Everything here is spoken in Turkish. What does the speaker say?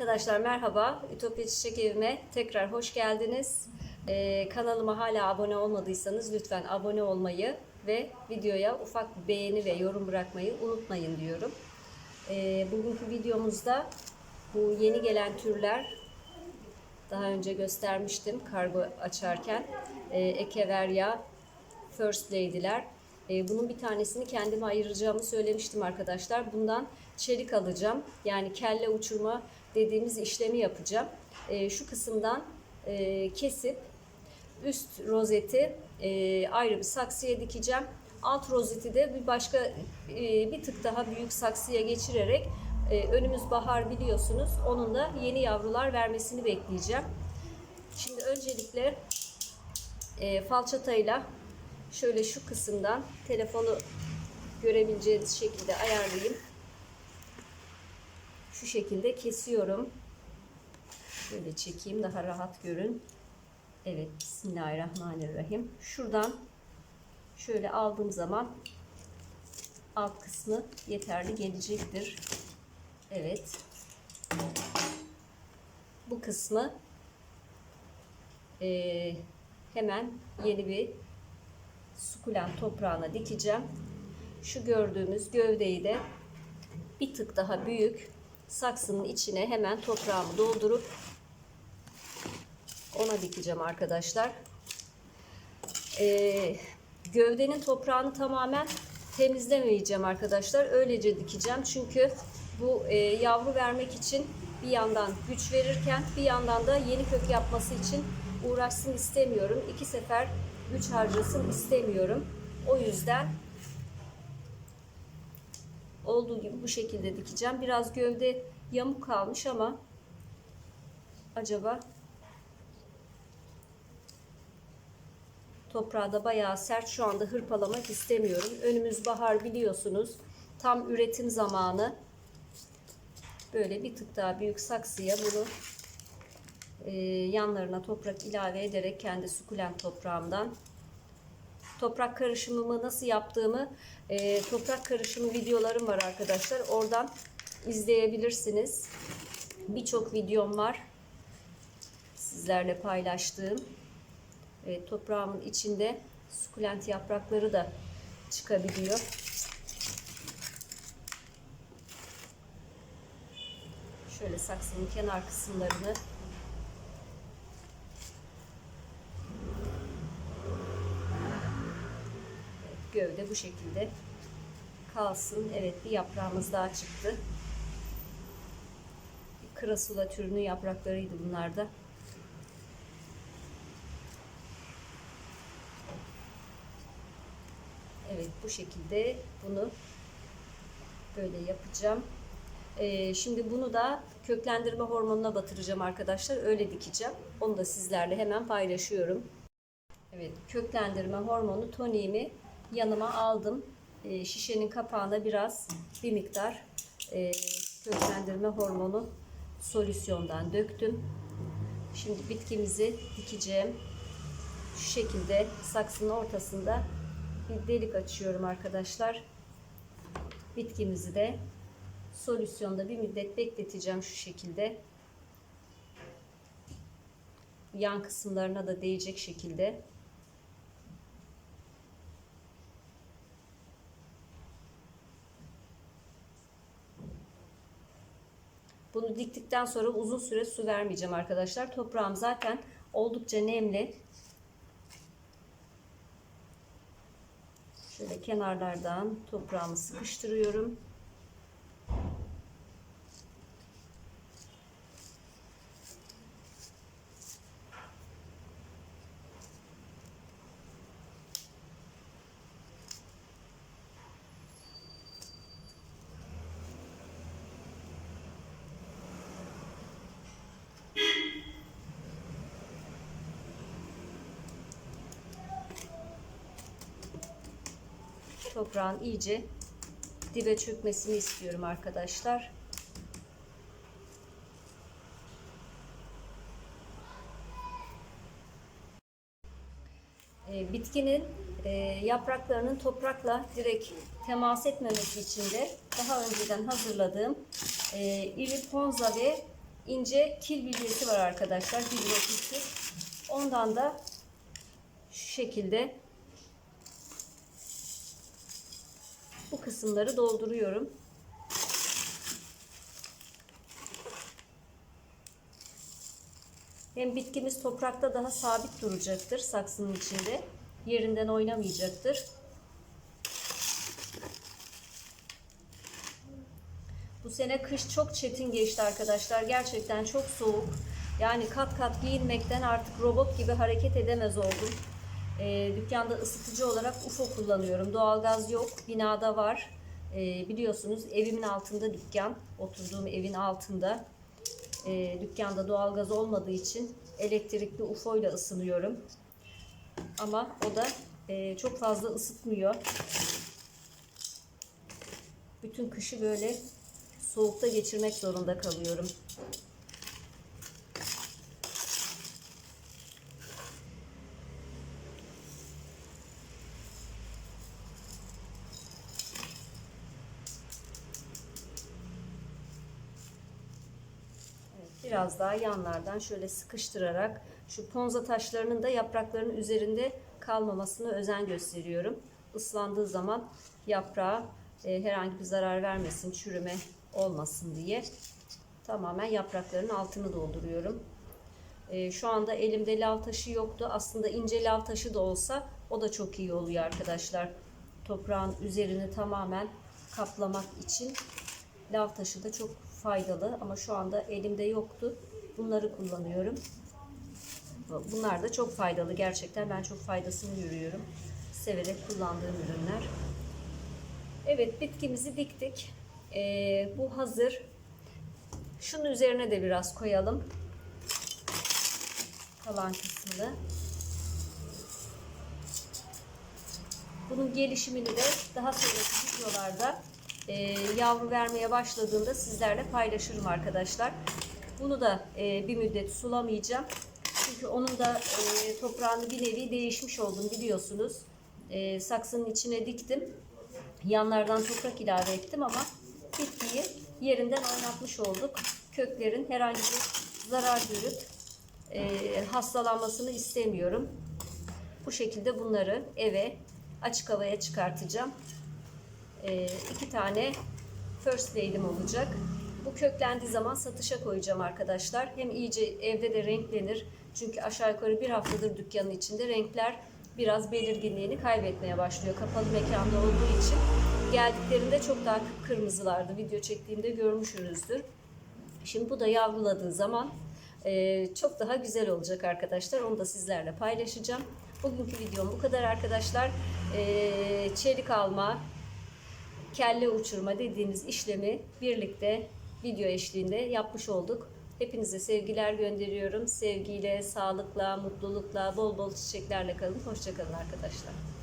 Arkadaşlar merhaba. Ütopya Çiçek Evime tekrar hoş geldiniz. Ee, kanalıma hala abone olmadıysanız lütfen abone olmayı ve videoya ufak bir beğeni ve yorum bırakmayı unutmayın diyorum. Ee, bugünkü videomuzda bu yeni gelen türler daha önce göstermiştim kargo açarken. Ee, Ekeverya First Lady'ler. Ee, bunun bir tanesini kendime ayıracağımı söylemiştim arkadaşlar. Bundan çelik alacağım. Yani kelle uçurma dediğimiz işlemi yapacağım. Ee, şu kısımdan e, kesip üst rozeti e, ayrı bir saksıya dikeceğim. Alt rozeti de bir başka e, bir tık daha büyük saksıya geçirerek önümüz bahar biliyorsunuz. Onun da yeni yavrular vermesini bekleyeceğim. Şimdi öncelikle falçatayla şöyle şu kısımdan telefonu görebileceğiniz şekilde ayarlayayım. Şu şekilde kesiyorum. Şöyle çekeyim daha rahat görün. Evet Bismillahirrahmanirrahim. Şuradan şöyle aldığım zaman alt kısmı yeterli gelecektir. Evet. Bu kısmı eee, hemen yeni bir sukulent toprağına dikeceğim. Şu gördüğümüz gövdeyi de bir tık daha büyük saksının içine hemen toprağımı doldurup ona dikeceğim arkadaşlar. Ee, gövdenin toprağını tamamen temizlemeyeceğim arkadaşlar. Öylece dikeceğim. Çünkü bu e, yavru vermek için bir yandan güç verirken bir yandan da yeni kök yapması için uğraşsın istemiyorum. İki sefer güç harcasın istemiyorum. O yüzden olduğu gibi bu şekilde dikeceğim. Biraz gövde yamuk kalmış ama acaba toprağı da bayağı sert şu anda hırpalamak istemiyorum. Önümüz bahar biliyorsunuz. Tam üretim zamanı. Böyle bir tık daha büyük saksıya bunu e, yanlarına toprak ilave ederek kendi sukulent toprağımdan toprak karışımımı nasıl yaptığımı e, toprak karışımı videolarım var arkadaşlar. Oradan izleyebilirsiniz. Birçok videom var. Sizlerle paylaştığım. E, toprağımın içinde sukulent yaprakları da çıkabiliyor. Şöyle saksının kenar kısımlarını gövde bu şekilde kalsın. Evet bir yaprağımız daha çıktı. Bir Krasula türünün yapraklarıydı bunlar da. Evet bu şekilde bunu böyle yapacağım. Ee, şimdi bunu da köklendirme hormonuna batıracağım arkadaşlar. Öyle dikeceğim. Onu da sizlerle hemen paylaşıyorum. Evet köklendirme hormonu toniğimi yanıma aldım. E, şişenin kapağına biraz bir miktar e, köklendirme hormonu solüsyondan döktüm. Şimdi bitkimizi dikeceğim. Şu şekilde saksının ortasında bir delik açıyorum arkadaşlar. Bitkimizi de solüsyonda bir müddet bekleteceğim şu şekilde. Yan kısımlarına da değecek şekilde. Bunu diktikten sonra uzun süre su vermeyeceğim arkadaşlar. Toprağım zaten oldukça nemli. Şöyle kenarlardan toprağımı sıkıştırıyorum. Toprağın iyice dibe çökmesini istiyorum arkadaşlar. E, bitkinin e, yapraklarının toprakla direkt temas etmemesi için de daha önceden hazırladığım e, iliponza ve ince kil bilyesi var arkadaşlar. Bilyesi. Ondan da şu şekilde bu kısımları dolduruyorum. Hem bitkimiz toprakta daha sabit duracaktır saksının içinde. Yerinden oynamayacaktır. Bu sene kış çok çetin geçti arkadaşlar. Gerçekten çok soğuk. Yani kat kat giyinmekten artık robot gibi hareket edemez oldum. Ee, dükkanda ısıtıcı olarak UFO kullanıyorum. Doğalgaz yok. Binada var. Ee, biliyorsunuz evimin altında dükkan. Oturduğum evin altında. Ee, dükkanda doğalgaz olmadığı için elektrikli UFO ile ısınıyorum. Ama o da e, çok fazla ısıtmıyor. Bütün kışı böyle soğukta geçirmek zorunda kalıyorum. Biraz daha yanlardan şöyle sıkıştırarak şu ponza taşlarının da yapraklarının üzerinde kalmamasına özen gösteriyorum. Islandığı zaman yaprağa e, herhangi bir zarar vermesin, çürüme olmasın diye tamamen yapraklarının altını dolduruyorum. E, şu anda elimde lav taşı yoktu. Aslında ince lav taşı da olsa o da çok iyi oluyor arkadaşlar. Toprağın üzerini tamamen kaplamak için lav taşı da çok faydalı ama şu anda elimde yoktu. Bunları kullanıyorum. Bunlar da çok faydalı. Gerçekten ben çok faydasını görüyorum. Severek kullandığım ürünler. Evet bitkimizi diktik. Ee, bu hazır. Şunun üzerine de biraz koyalım. Kalan kısmını. Bunun gelişimini de daha sonraki videolarda e, yavru vermeye başladığında sizlerle paylaşırım arkadaşlar. Bunu da e, bir müddet sulamayacağım. Çünkü onun da e, toprağını bir nevi değişmiş oldum biliyorsunuz. E, saksının içine diktim. Yanlardan toprak ilave ettim ama bitkiyi yerinden oynatmış olduk. Köklerin herhangi bir zarar görüp e, hastalanmasını istemiyorum. Bu şekilde bunları eve açık havaya çıkartacağım. E, iki tane first lady'm olacak. Bu köklendiği zaman satışa koyacağım arkadaşlar. Hem iyice evde de renklenir. Çünkü aşağı yukarı bir haftadır dükkanın içinde renkler biraz belirginliğini kaybetmeye başlıyor. Kapalı mekanda olduğu için geldiklerinde çok daha kırmızılardı. Video çektiğimde görmüşsünüzdür. Şimdi bu da yavruladığı zaman e, çok daha güzel olacak arkadaşlar. Onu da sizlerle paylaşacağım. Bugünkü videom bu kadar arkadaşlar. E, çelik alma, kelle uçurma dediğimiz işlemi birlikte video eşliğinde yapmış olduk. Hepinize sevgiler gönderiyorum. Sevgiyle, sağlıkla, mutlulukla, bol bol çiçeklerle kalın. Hoşçakalın arkadaşlar.